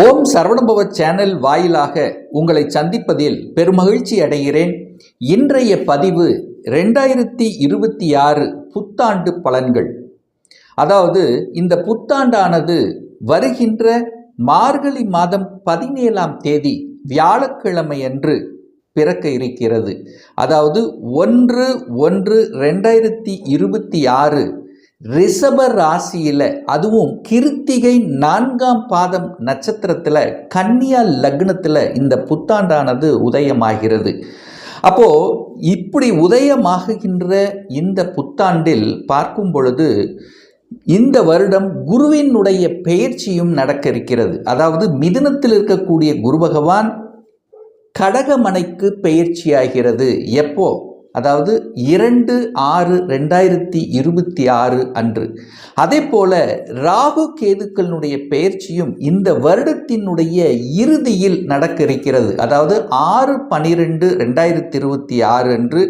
ஓம் Saravanabhava channel வாயிலாக உங்களை சந்திப்பதில் பெருமகிழ்ச்சி அடைகிறேன். இன்றைய பதிவு ரெண்டாயிரத்தி இருபத்தி ஆறு புத்தாண்டு பலன்கள். அதாவது இந்த புத்தாண்டானது வருகின்ற மார்கழி மாதம் பதினேழாம் தேதி வியாழக்கிழமை அன்று பிறக்க இருக்கிறது. அதாவது ஒன்று ஒன்று ரெண்டாயிரத்தி இருபத்தி ஆறு ரிஷப ராசியில் அதுவும் கிருத்திகை நான்காம் பாதம் நட்சத்திரத்தில் கன்னியா லக்னத்தில் இந்த புத்தாண்டானது உதயமாகிறது. அப்போ இப்படி உதயமாகுகின்ற இந்த புத்தாண்டில் பார்க்கும் பொழுது இந்த வருடம் குருவினுடைய பெயர்ச்சியும் நடக்க இருக்கிறது அதாவது மிதுனத்தில் இருக்கக்கூடிய குரு பகவான் கடகமனைக்கு பெயர்ச்சியாகிறது. எப்போ? அதாவது இரண்டு ஆறு ரெண்டாயிரத்தி இருபத்தி ஆறு அன்று. அதே போல ராகு கேதுக்களினுடைய பெயர்ச்சியும் இந்த வருடத்தினுடைய இறுதியில் நடக்க இருக்கிறது அதாவது ஆறு பனிரெண்டு ரெண்டாயிரத்தி இருபத்தி ஆறு அன்று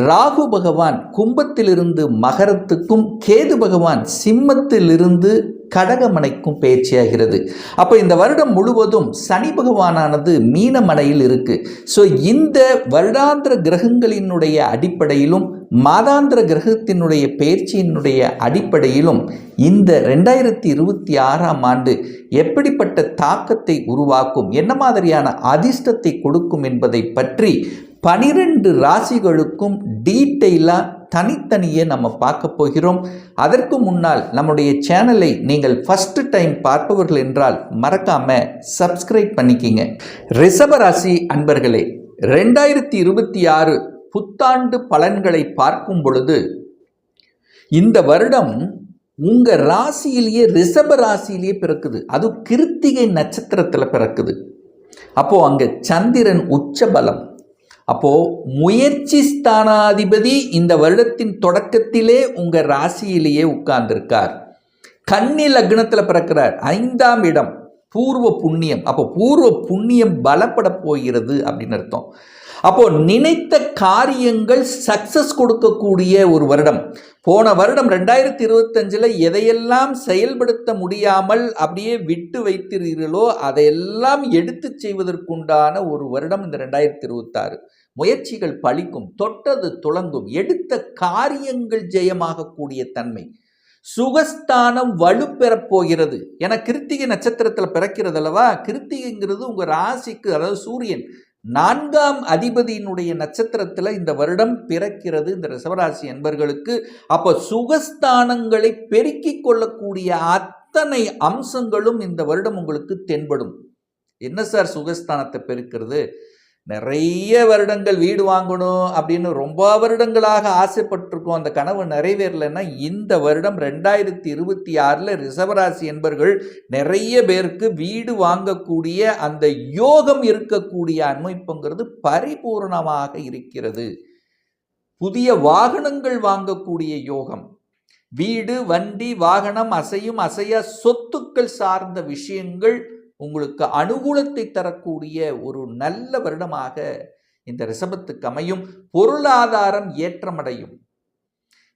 ராகு பகவான் கும்பத்திலிருந்து மகரத்துக்கும் கேது பகவான் சிம்மத்திலிருந்து கடகமனைக்கும் பயிற்சியாகிறது அப்போ இந்த வருடம் முழுவதும் சனி பகவானானது மீனமனையில் இருக்கு. ஸோ இந்த வருடாந்திர கிரகங்களினுடைய அடிப்படையிலும் மாதாந்திர கிரகத்தினுடைய பயிற்சியினுடைய அடிப்படையிலும் இந்த ரெண்டாயிரத்தி இருபத்தி ஆறாம் ஆண்டு எப்படிப்பட்ட தாக்கத்தை உருவாக்கும் என்ன மாதிரியான அதிர்ஷ்டத்தை கொடுக்கும் என்பதை பற்றி பனிரெண்டு ராசிகளுக்கும் டீட்டெயிலாக தனித்தனியே நம்ம பார்க்க போகிறோம். அதற்கு முன்னால் நம்முடைய சேனலை நீங்கள் ஃபஸ்ட்டு டைம் பார்ப்பவர்கள் என்றால் மறக்காம சப்ஸ்கிரைப் பண்ணிக்கிங்க. ரிஷபராசி அன்பர்களே ரெண்டாயிரத்தி இருபத்தி ஆறு புத்தாண்டு பலன்களை பார்க்கும் பொழுது இந்த வருடம் உங்கள் ராசியிலேயே ரிஷப ராசியிலேயே பிறக்குது. அது கிருத்திகை நட்சத்திரத்தில் பிறக்குது. அப்போது அங்கே சந்திரன் உச்ச அப்போது அப்போ முயற்சி ஸ்தானாதிபதி இந்த வருடத்தின் தொடக்கத்திலே உங்க ராசியிலேயே உட்கார்ந்திருக்கார். கன்னி லக்னத்தில் பிறக்கிறார். ஐந்தாம் இடம் பூர்வ புண்ணியம். அப்போ பூர்வ புண்ணியம் பலப்பட போகிறது அப்படின்னு அர்த்தம். அப்போ நினைத்த காரியங்கள் சக்சஸ் கொடுக்கக்கூடிய ஒரு வருடம். போன வருடம் ரெண்டாயிரத்தி இருபத்தஞ்சில் எதையெல்லாம் செயல்படுத்த முடியாமல் அப்படியே விட்டு வைத்திருக்கிறீர்களோ அதையெல்லாம் எடுத்து செய்வதற்குண்டான ஒரு வருடம் இந்த ரெண்டாயிரத்தி இருபத்தாறு. முயற்சிகள் பழிக்கும் தொட்டது துளங்கும் எடுத்த காரியங்கள் ஜெயமாகக்கூடிய தன்மை. சுகஸ்தானம் வலுப்பெறப் போகிறது. ஏன்னா கிருத்திகை நட்சத்திரத்தில் பிறக்கிறது அல்லவா கிருத்திகைங்கிறது உங்கள் ராசிக்கு அதாவது சூரியன் நான்காம் அதிபதியினுடைய நட்சத்திரத்தில் இந்த வருடம் பிறக்கிறது. இந்த ரிசவராசி என்பர்களுக்கு அப்போ சுகஸ்தானங்களை பெருக்கிக் கொள்ளக்கூடிய அத்தனை அம்சங்களும் இந்த வருடம் உங்களுக்கு தென்படும். என்ன சார் சுகஸ்தானத்தை பெருக்கிறது? நிறைய வருடங்கள் வீடு வாங்கணும் அப்படின்னு ரொம்ப வருடங்களாக ஆசைப்பட்டிருக்கோம். அந்த கனவு நிறைவேறலைன்னா இந்த வருடம் ரெண்டாயிரத்தி இருபத்தி ஆறில் ரிசவராசி என்பர்கள் நிறைய பேருக்கு வீடு வாங்கக்கூடிய அந்த யோகம் இருக்கக்கூடிய அமைப்புங்கிறது பரிபூர்ணமாக இருக்கிறது. புதிய வாகனங்கள் வாங்கக்கூடிய யோகம். வீடு வண்டி வாகனம் அசையும் அசைய சொத்துக்கள் சார்ந்த விஷயங்கள் உங்களுக்கு அனுகூலத்தை தரக்கூடிய ஒரு நல்ல வருடமாக இந்த ரிஷபத்துக்கு அமையும். பொருளாதாரம் ஏற்றமடையும்.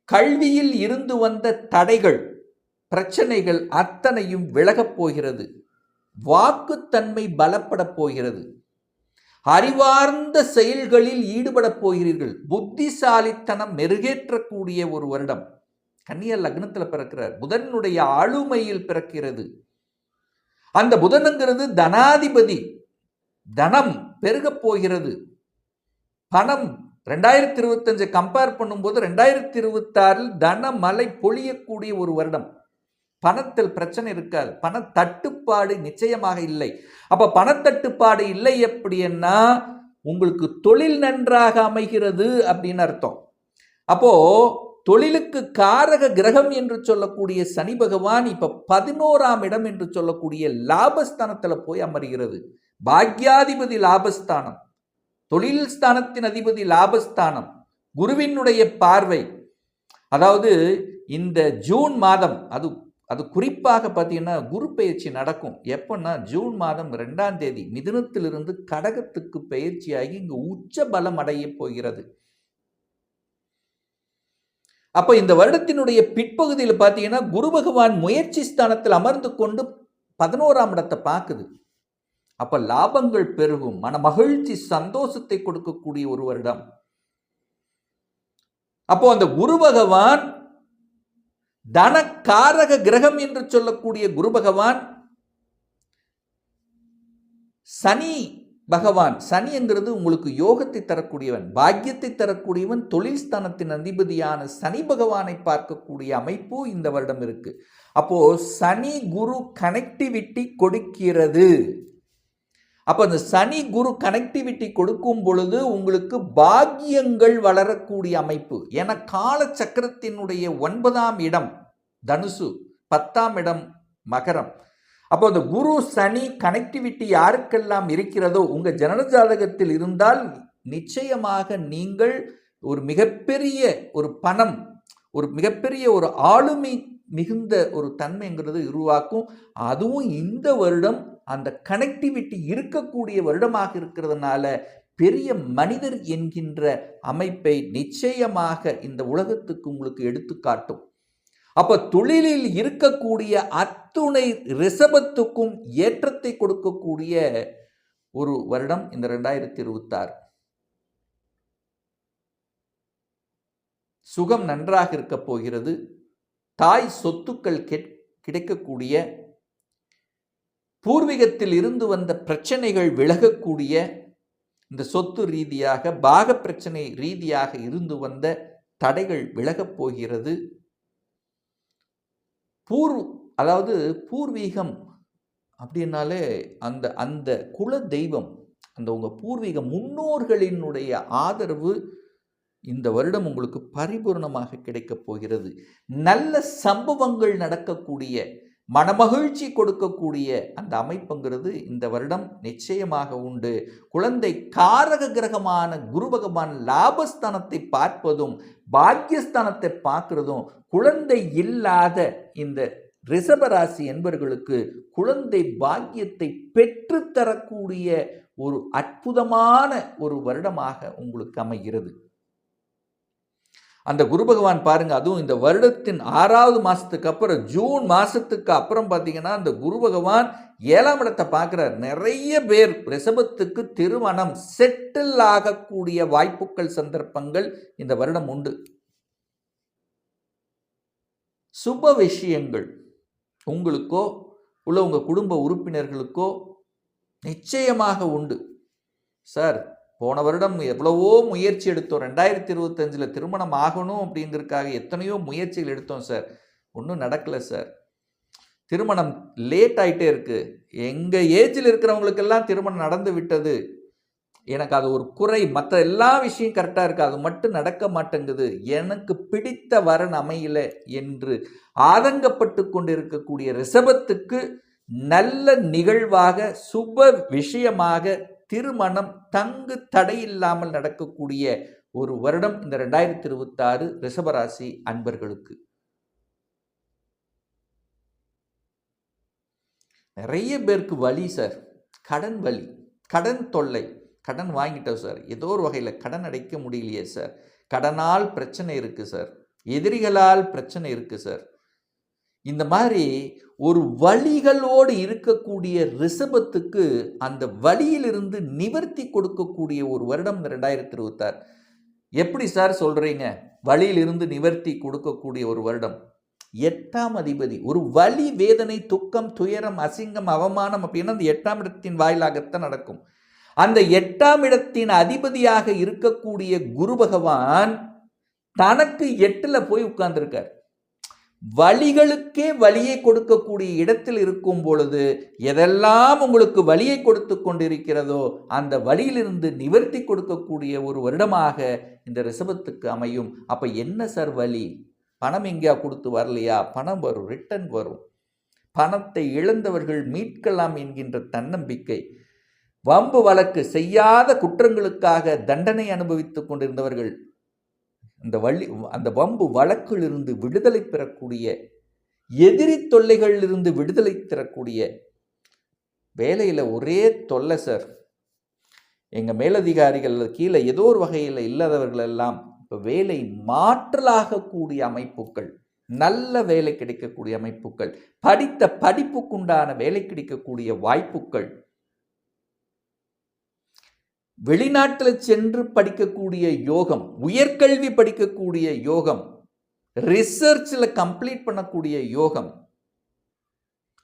கல்வியில் இருந்து வந்த தடைகள் பிரச்சனைகள் அத்தனையும் விலகப் போகிறது. வாக்குத்தன்மை பலப்படப் போகிறது. அறிவார்ந்த செயல்களில் ஈடுபடப் போகிறீர்கள். புத்திசாலித்தனம் மெருகேற்றக்கூடிய ஒரு வருடம். கன்னிய லக்னத்தில் பிறக்கிறார். புதனுடைய ஆளுமையில் பிறக்கிறது. அந்த புதனுங்கிறது தனாதிபதி. தனம் பெருகப் போகிறது. பணம் ரெண்டாயிரத்தி இருபத்தஞ்சை கம்பேர் பண்ணும்போது ரெண்டாயிரத்தி இருபத்தாறில் தனமலை பொழியக்கூடிய ஒரு வருடம். பணத்தில் பிரச்சனை இருக்காது. பண தட்டுப்பாடு நிச்சயமாக இல்லை. அப்ப பணத்தட்டுப்பாடு இல்லை எப்படின்னா உங்களுக்கு தொழில் நன்றாக அமைகிறது அப்படின்னு அர்த்தம். அப்போ தொழிலுக்கு காரக கிரகம் என்று சொல்லக்கூடிய சனி பகவான் இப்ப பதினோராம் இடம் என்று சொல்லக்கூடிய லாபஸ்தானத்துல போய் அமர்கிறது. பாக்யாதிபதி லாபஸ்தானம் தொழில் ஸ்தானத்தின் அதிபதி லாபஸ்தானம் குருவினுடைய பார்வை. அதாவது இந்த ஜூன் மாதம் அது அது குறிப்பாக பார்த்தீங்கன்னா குரு பயிற்சி நடக்கும். எப்போன்னா ஜூன் மாதம் ரெண்டாம் தேதி மிதுனத்திலிருந்து கடகத்துக்கு பயிற்சியாகி இங்கு உச்ச பலம் அடைய போகிறது. அப்போ இந்த வருடத்தினுடைய பிற்பகுதியில் பார்த்தீங்கன்னா குரு பகவான் முயற்சி ஸ்தானத்தில் அமர்ந்து கொண்டு பதினோராம் இடத்தை பார்க்குது. அப்போ லாபங்கள் பெருகும். மன மகிழ்ச்சி சந்தோஷத்தை கொடுக்கக்கூடிய ஒரு வருடம். அப்போ அந்த குரு பகவான் தனக்காரக கிரகம் என்று சொல்லக்கூடிய குரு பகவான் சனி பகவான் சனிங்கிறது உங்களுக்கு யோகத்தை தரக்கூடியவன் பாக்கியத்தை தரக்கூடியவன் தொழில் ஸ்தானத்தின் அதிபதியான சனி பகவானை பார்க்கக்கூடிய அமைப்பு இந்த வருடம் இருக்கு. அப்போ சனி குரு கனெக்டிவிட்டி கொடுக்கிறது. அப்போ அந்த சனி குரு கனெக்டிவிட்டி கொடுக்கும் பொழுது உங்களுக்கு பாக்கியங்கள் வளரக்கூடிய அமைப்பு. என கால சக்கரத்தினுடைய ஒன்பதாம் இடம் தனுசு பத்தாம் இடம் மகரம். அப்போ அந்த குரு சனி கனெக்டிவிட்டி யாருக்கெல்லாம் இருக்கிறதோ உங்க ஜனன ஜாதகத்தில் இருந்தால் நிச்சயமாக நீங்கள் ஒரு மிகப்பெரிய ஒரு பணம் ஒரு மிகப்பெரிய ஒரு ஆளுமை மிகுந்த ஒரு தன்மைங்கிறது உருவாக்கும். அதுவும் இந்த வருடம் அந்த கனெக்டிவிட்டி இருக்கக்கூடிய வருடமாக இருக்கிறதுனால பெரிய மனிதர் என்கின்ற அமைப்பை நிச்சயமாக இந்த உலகத்துக்கு உங்களுக்கு எடுத்துக்காட்டும். அப்போ தொழிலில் இருக்கக்கூடிய அத்துணை ரிசபத்துக்கும் ஏற்றத்தை கொடுக்கக்கூடிய ஒரு வருடம் இந்த ரெண்டாயிரத்தி இருபத்தாறு சுகம் நன்றாக இருக்க போகிறது. தாய் சொத்துக்கள் கிடைக்கக்கூடிய பூர்வீகத்தில் இருந்து வந்த பிரச்சனைகள் விலகக்கூடிய இந்த சொத்து ரீதியாக பாக பிரச்சனை ரீதியாக இருந்து வந்த தடைகள் விலகப் போகிறது. பூர்வ அதாவது பூர்வீகம் அப்படின்னாலே அந்த அந்த குல தெய்வம் அந்த உங்கள் பூர்வீக முன்னோர்களினுடைய ஆதரவு இந்த வருடம் உங்களுக்கு பரிபூர்ணமாக கிடைக்கப் போகிறது. நல்ல சம்பவங்கள் நடக்கக்கூடிய மனமகிழ்ச்சி கொடுக்கக்கூடிய அந்த அமைப்புங்கிறது இந்த வருடம் நிச்சயமாக உண்டு. குழந்தை காரக கிரகமான குரு பகவான் லாபஸ்தானத்தை பார்ப்பதும் பாக்கியஸ்தானத்தை பார்க்கிறதும் குழந்தை இல்லாத இந்த ரிஷபராசி என்பவர்களுக்கு குழந்தை பாக்கியத்தை பெற்றுத்தரக்கூடிய ஒரு அற்புதமான ஒரு வருடமாக உங்களுக்கு அமைகிறது. அந்த குரு பகவான் பாருங்க அதுவும் இந்த வருடத்தின் ஆறாவது மாதத்துக்கு அப்புறம் ஜூன் மாதத்துக்கு அப்புறம் பார்த்தீங்கன்னா அந்த குரு பகவான் ஏழாம் இடத்தை பார்க்குறார் நிறைய பேர் பிரசவத்துக்கு திருமணம் செட்டில் ஆகக்கூடிய வாய்ப்புகள் சந்தர்ப்பங்கள் இந்த வருடம் உண்டு. சுப விஷயங்கள் உங்களுக்கோ உள்ள உங்கள் குடும்ப உறுப்பினர்களுக்கோ நிச்சயமாக உண்டு. சார் போன வருடம் எவ்வளவோ முயற்சி எடுத்தோம். ரெண்டாயிரத்தி இருபத்தஞ்சில் திருமணம் ஆகணும் அப்படிங்கிறதுக்காக எத்தனையோ முயற்சிகள் எடுத்தோம் சார். ஒன்றும் நடக்கலை சார். திருமணம் லேட் ஆகிட்டே இருக்குது எங்கள் ஏஜில் இருக்கிறவங்களுக்கெல்லாம் திருமணம் நடந்து விட்டது. எனக்கு அது ஒரு குறை. மற்ற எல்லா விஷயம் கரெக்டாக இருக்குது அது மட்டும் நடக்க மாட்டேங்குது. எனக்கு பிடித்த வரன் அமையல என்று ஆதங்கப்பட்டு கொண்டு இருக்கக்கூடிய ரிஷபத்துக்கு நல்ல நிகழ்வாக சுப விஷயமாக திருமணம் தங்கு தடையில்லாமல் நடக்கக்கூடிய ஒரு வருடம் இந்த ரெண்டாயிரத்தி இருபத்தி ஆறு ரிஷபராசி அன்பர்களுக்கு. நிறைய பேருக்கு வழி சார். கடன் வழி கடன் தொல்லை கடன் வாங்கிட்டோம் சார். ஏதோ ஒரு வகையில் கடன் அடைக்க முடியலையே சார். கடனால் பிரச்சனை இருக்குது சார். எதிரிகளால் பிரச்சனை இருக்குது சார். இந்த மாதிரி ஒரு வழிகளோடு இருக்கக்கூடிய ரிஷபத்துக்கு அந்த வழியிலிருந்து நிவர்த்தி கொடுக்கக்கூடிய ஒரு வருடம் இந்த ரெண்டாயிரத்தி இருபத்தாறு எப்படி சார் சொல்கிறீங்க வழியிலிருந்து நிவர்த்தி கொடுக்கக்கூடிய ஒரு வருடம். எட்டாம் அதிபதி ஒரு வலி வேதனை துக்கம் துயரம் அசிங்கம் அவமானம் அப்படின்னா அந்த எட்டாம் இடத்தின் வாயிலாகத்தான் நடக்கும். அந்த எட்டாம் இடத்தின் அதிபதியாக இருக்கக்கூடிய குரு பகவான் தனக்கு எட்டில் போய் உட்கார்ந்துருக்கார். வழிகளுக்கே வழியை கொடுக்கக்கூடிய இடத்தில் இருக்கும் பொழுது எதெல்லாம் உங்களுக்கு வழியை கொடுத்து கொண்டிருக்கிறதோ அந்த வழியிலிருந்து நிவர்த்தி கொடுக்கக்கூடிய ஒரு வருடமாக இந்த ரிசபத்துக்கு அமையும். அப்போ என்ன சார் வழி? பணம் எங்கேயா கொடுத்து வரலையா? பணம் வரும் ரிட்டன் வரும். பணத்தை இழந்தவர்கள் மீட்கலாம் என்கின்ற தன்னம்பிக்கை. வம்பு வழக்கு செய்யாத குற்றங்களுக்காக தண்டனை அனுபவித்துக் கொண்டிருந்தவர்கள் அந்த வள்ளி அந்த வம்பு வழக்கிலிருந்து விடுதலை பெறக்கூடிய எதிரி தொல்லைகளிலிருந்து விடுதலை தரக்கூடிய வேலையில் ஒரே தொல்லை சார் எங்கள் மேலதிகாரிகள் கீழே ஏதோ ஒரு வகையில் இல்லாதவர்கள் எல்லாம் இப்போ வேலை மாற்றலாகக்கூடிய அமைப்புகள் நல்ல வேலை கிடைக்கக்கூடிய அமைப்புகள் படித்த படிப்புக்குண்டான வேலை கிடைக்கக்கூடிய வாய்ப்புகள் வெளிநாட்டில் சென்று படிக்கக்கூடிய யோகம் உயர்கல்வி படிக்கக்கூடிய யோகம் ரிசர்ச்சில் கம்ப்ளீட் பண்ணக்கூடிய யோகம்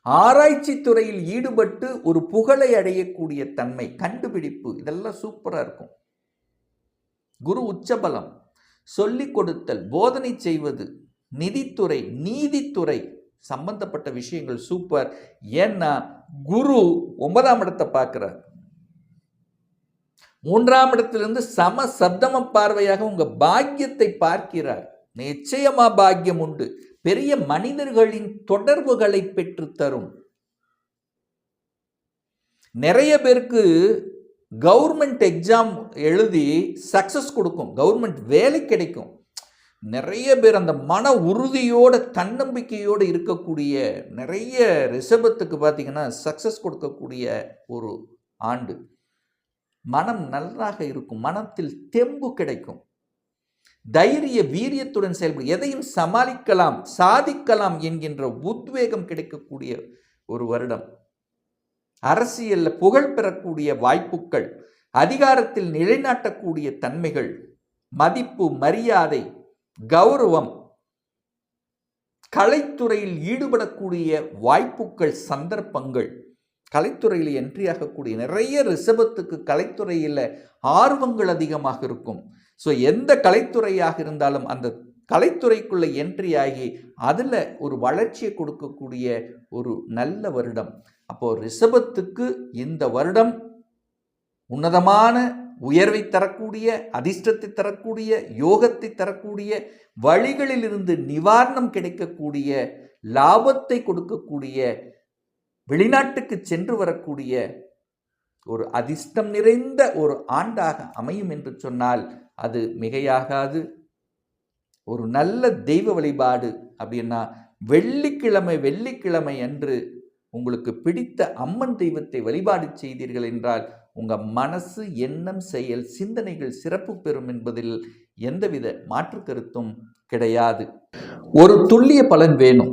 ஆராய்ச்சி துறையில் ஈடுபட்டு ஒரு புகழை அடையக்கூடிய தன்மை கண்டுபிடிப்பு இதெல்லாம் சூப்பராக இருக்கும். குரு உச்சபலம் சொல்லிக் கொடுத்தல் போதனை செய்வது நிதித்துறை நீதித்துறை சம்பந்தப்பட்ட விஷயங்கள் சூப்பர் ஏன்னா குரு ஒன்பதாம் இடத்தை பார்க்குறார். மூன்றாம் இடத்திலிருந்து சம சப்தம பார்வையாக உங்கள் பாக்கியத்தை பார்க்கிறார். நிச்சயமா பாக்கியம் உண்டு. பெரிய மனிதர்களின் தொடர்புகளை பெற்று தரும் நிறைய பேருக்கு கவர்மெண்ட் எக்ஸாம் எழுதி சக்சஸ் கொடுக்கும். கவர்மெண்ட் வேலை கிடைக்கும். நிறைய பேர் அந்த மன உறுதியோட தன்னம்பிக்கையோடு இருக்கக்கூடிய நிறைய ரிஷபத்துக்கு பார்த்தீங்கன்னா சக்சஸ் கொடுக்கக்கூடிய ஒரு ஆண்டு. மனம் நன்றாக இருக்கும். மனத்தில் தெம்பு கிடைக்கும். தைரிய வீரியத்துடன் செயல்படும். எதையும் சமாளிக்கலாம் சாதிக்கலாம் என்கின்ற உத்வேகம் கிடைக்கக்கூடிய ஒரு வருடம். அரசியலில் புகழ் பெறக்கூடிய வாய்ப்புகள் அதிகாரத்தில் நிலைநாட்டக்கூடிய தன்மைகள் மதிப்பு மரியாதை கௌரவம் கலைத்துறையில் ஈடுபடக்கூடிய வாய்ப்புகள் சந்தர்ப்பங்கள் கலைத்துறையில் என்ட்ரி ஆகக்கூடிய நிறைய ரிஷபத்துக்கு கலைத்துறையில் ஆர்வங்கள் அதிகமாக இருக்கும். ஸோ எந்த கலைத்துறையாக இருந்தாலும் அந்த கலைத்துறைக்குள்ளே என்ட்ரி ஆகி அதில் ஒரு வளர்ச்சியை கொடுக்கக்கூடிய ஒரு நல்ல வருடம். அப்போது ரிஷபத்துக்கு இந்த வருடம் உன்னதமான உயர்வை தரக்கூடிய அதிர்ஷ்டத்தை தரக்கூடிய யோகத்தை தரக்கூடிய வழிகளிலிருந்து நிவாரணம் கிடைக்கக்கூடிய லாபத்தை கொடுக்கக்கூடிய வெளிநாட்டுக்கு சென்று வரக்கூடிய ஒரு அதிர்ஷ்டம் நிறைந்த ஒரு ஆண்டாக அமையும் என்று சொன்னால் அது மிகையாகாது. ஒரு நல்ல தெய்வ வழிபாடு அப்படின்னா வெள்ளிக்கிழமை வெள்ளிக்கிழமை அன்று உங்களுக்கு பிடித்த அம்மன் தெய்வத்தை வழிபாடு செய்தீர்கள் என்றால் உங்கள் மனசு எண்ணம் செயல் சிந்தனைகள் சிறப்பு பெறும் என்பதில் எந்தவித மாற்று கருத்தும் கிடையாது. ஒரு துல்லிய பலன் வேணும்.